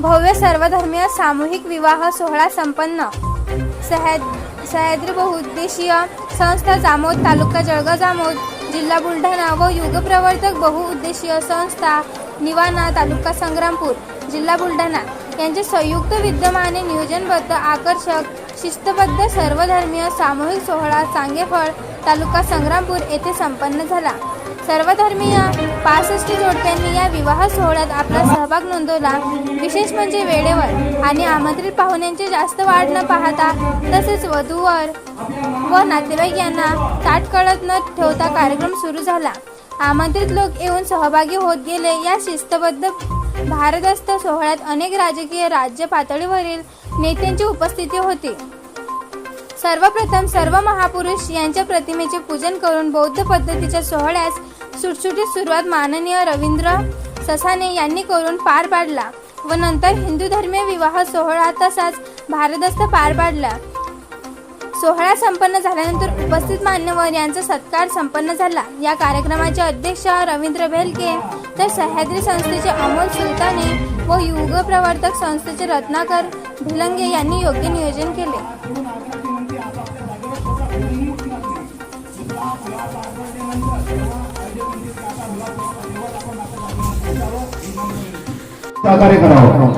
भव्य सर्वधर्मीय सामूहिक विवाह सोहळा संपन्न. सह्याद सह्याद्री बहुउद्देशीय संस्था जामोद तालुका जळगाव जामोद जिल्हा बुलढाणा व युगप्रवर्तक बहुउद्देशीय संस्था निवाणा तालुका संग्रामपूर जिल्हा बुलढाणा. यांचे संयुक्त विद्यमाने नियोजनबद्ध आकर्षक शिस्तबद्ध सर्वधर्मीय सामूहिक सोहळा चांगेफळ तालुका संग्रामपूर येथे संपन्न झाला. सर्वधर्मीय पासष्ट जोडप्यांनी या विवाह सोहळ्यात आपला सहभाग नोंदवला. विशेष म्हणजे वेळेवर आणि आमंत्रित पाहुण्यांची जास्त वाढ न पाहता तसेच वधूवर व नातेवाईक यांना ताट कळत न ठेवता कार्यक्रम सुरू झाला. आमंत्रित लोक येऊन सहभागी होत गेले. या शिस्तबद्ध भारदस्त सोहळ्यात अनेक राजकीय राज्य पातळीवरील नेत्यांची उपस्थिती होती. सर्वप्रथम सर्व महापुरुष यांच्या प्रतिमेचे पूजन करून बौद्ध पद्धतीच्या सोहळ्यास सुटसुटीत सुरुवात माननीय रवींद्र ससाने यांनी करून पार पाडला व नंतर हिंदू धर्मीय विवाह सोहळा तसाच भारदस्त पार पाडला. सोहळा संपन्न झाल्यानंतर उपस्थित मान्यवर यांचा सत्कार संपन्न झाला. या कार्यक्रमाचे अध्यक्ष रवींद्र भेलके तर सह्याद्री संस्थेचे अमोल सुलताने व युग प्रवर्तक संस्थेचे रत्नाकर भिलंगे यांनी योग्य नियोजन केले. सहकार्य करावं.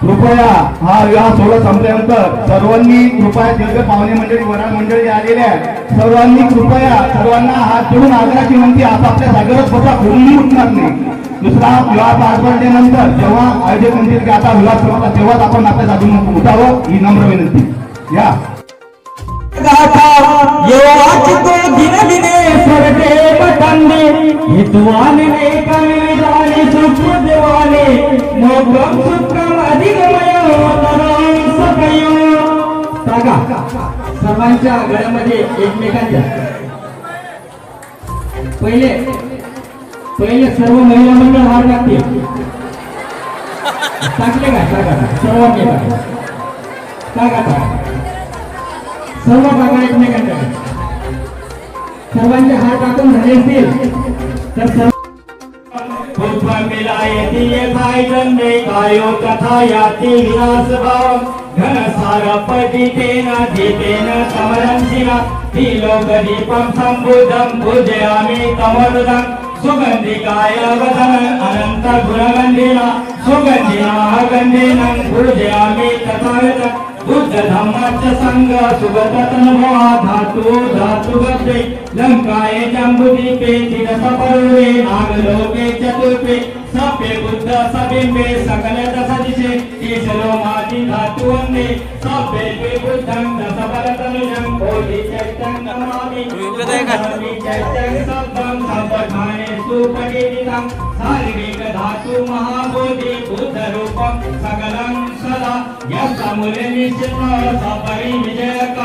कृपया हा विवाह सोहळा संपल्यानंतर सर्वांनी कृपया दीर्घ पाहुणे मंडळी वराड मंडळी आलेले आहेत. सर्वांनी कृपया सर्वांना हात जोडून आग्रहाची विनंती आपापल्या जागेवरच स्वतः कोणीही उठणार नाही. दुसरा विवाह पार पडल्यानंतर जेव्हा आयोजक म्हणतील की आता विवाह सुरू तेव्हाच आपण आपल्या जागेवरून उठावं ही नम्र विनंती. या. गाथा येवाच तो दिन दिने सरते पतंगे। हितवान ने कमी जाने सुख देवाने। मोगम सुखम अधिगमय तरां सकयो सांगा, सर्वांच्या गळ्यामध्ये एकमेकांच्या। पहिले पहिले सर्व महिला मंडळ हार लागतील टाकले का टाका सर्वांनी टाका टाका टाका. सर्व बाबा एकमेकांकडे सर्वांचे हात टाकून झाले असतील तर सर्व पुष्प मिलायती यथाय दंडे कायो कथा याती विलास भाव घन सार पतितेन पूजयामि तमरुदं सुगन्धिकाय वदन अनंत गुणगन्धिना सुगन्धिना गन्धिनं पूजयामि तथा बुद्ध धम्माच संग सुगत तनुभवा धातु धातु गते लंकाये जम्बुदीपे तिरस परुवे नागलोके चतुर्पे सप्ये बुद्ध सबिंबे सकल दश दिशे ईशलो माति धातु वन्दे सप्ये बुद्धं दश परतनुजं बोधि चैत्यं नमामि नमामि चैत्यं सब्दं सम्पठाने सुपठितं धातु महाबोधि बुद्ध रूपं सकलं सदा। यस्तमुले निश्चित सपरि विजयक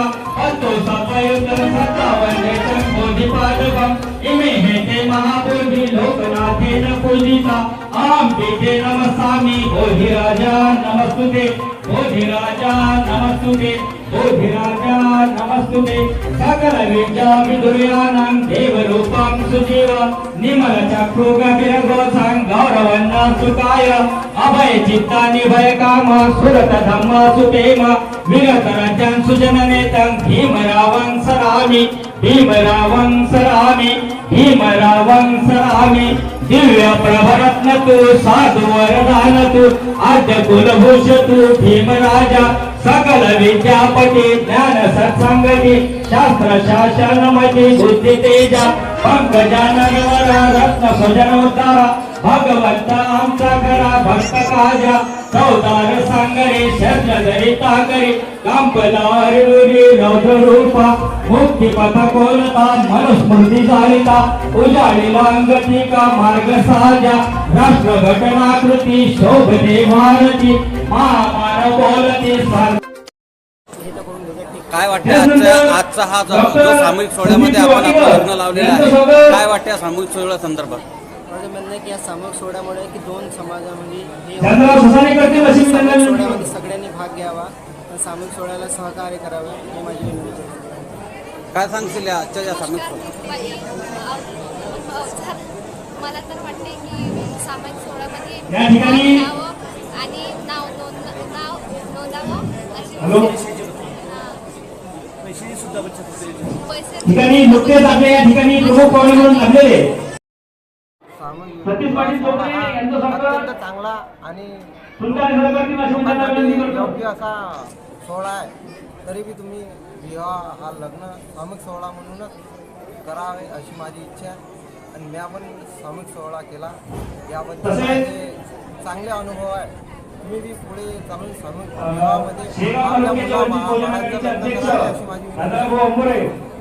अतो सपयुत सत्तावन्यतं बोधिपादकम् इमे हेते महाबोधि लोकनाथेन पूजिता। आं पीते नमस्सामि बोधिराजा नमस्तुते। बोधिराजा नमस्तुते बोधिराजा नमस्तुते। सकल विद्या विदुर्यानं देवरूपं निमलच्या कृग बिरगो सांग गोसं गौरवन्न अभय चित्ता निभय काम सुरत धम्म सुपेम विरत रजन सुजन नेतं भीमरावं सरामि. भीम रावं सरामि भीम सरामि. दिव्य प्रभरत्न तू साधु वरदान तू आद्य कुलभूष तू भीमराजा. सकल विद्यापती ज्ञान सत्संगती शास्त्र शासन मती बुद्धी तेजा. पंकजानन रत्न सुजन उतारा भगवंत आमचा करा भक्त काजा चौदार सांगरे शरण दरिता करी कांपलार रुरी रौद्र रूपा मुक्ती पथ कोलता मनुस्मृती जाळिता उजाडी लांगती का मार्ग साजा राष्ट्र घटनाकृती शोभते भारती महामार बोलती सार काय वाटतं आजचा आजचा हा जो जो सामूहिक सोहळ्यामध्ये आपण आपलं लग्न लावलेलं आहे. काय वाटतं या सामूहिक सोहळ्या संदर्भात? माझं म्हणणं आहे की या सामूहिक सोहळ्यामुळे की दोन समाजामध्ये हे सामूहिक. सोहळ्यामध्ये सगळ्यांनी भाग घ्यावा. आणि सामूहिक सोहळ्याला सहकार्य करावं ही माझी विनंती आहे. काय सांगशील या आजच्या या सामूहिक सोहळ्यात मला तर वाटते की सामाजिक सोहळ्यामध्ये या ठिकाणी- भाग घ्यावं आणि नाव नोंद नाव नोंदावं अशी हॅलो. हां. पैसे ठिकाणी नुकतेच आपल्या या ठिकाणी प्रमुख पाहुणे म्हणून लागलेले. सतीश पाटील चोपडे यांचं अत्यंत चांगला आणि योग्य असा सोहळा आहे. तरी बी तुम्ही विवाह हा लग्न सामूहिक सोहळा म्हणूनच करावे अशी माझी इच्छा आहे. आणि मी पण सामूहिक सोहळा केला. याबद्दल चांगले अनुभव आहे तुम्ही पुढे चालून लग्न करावे अशी माझी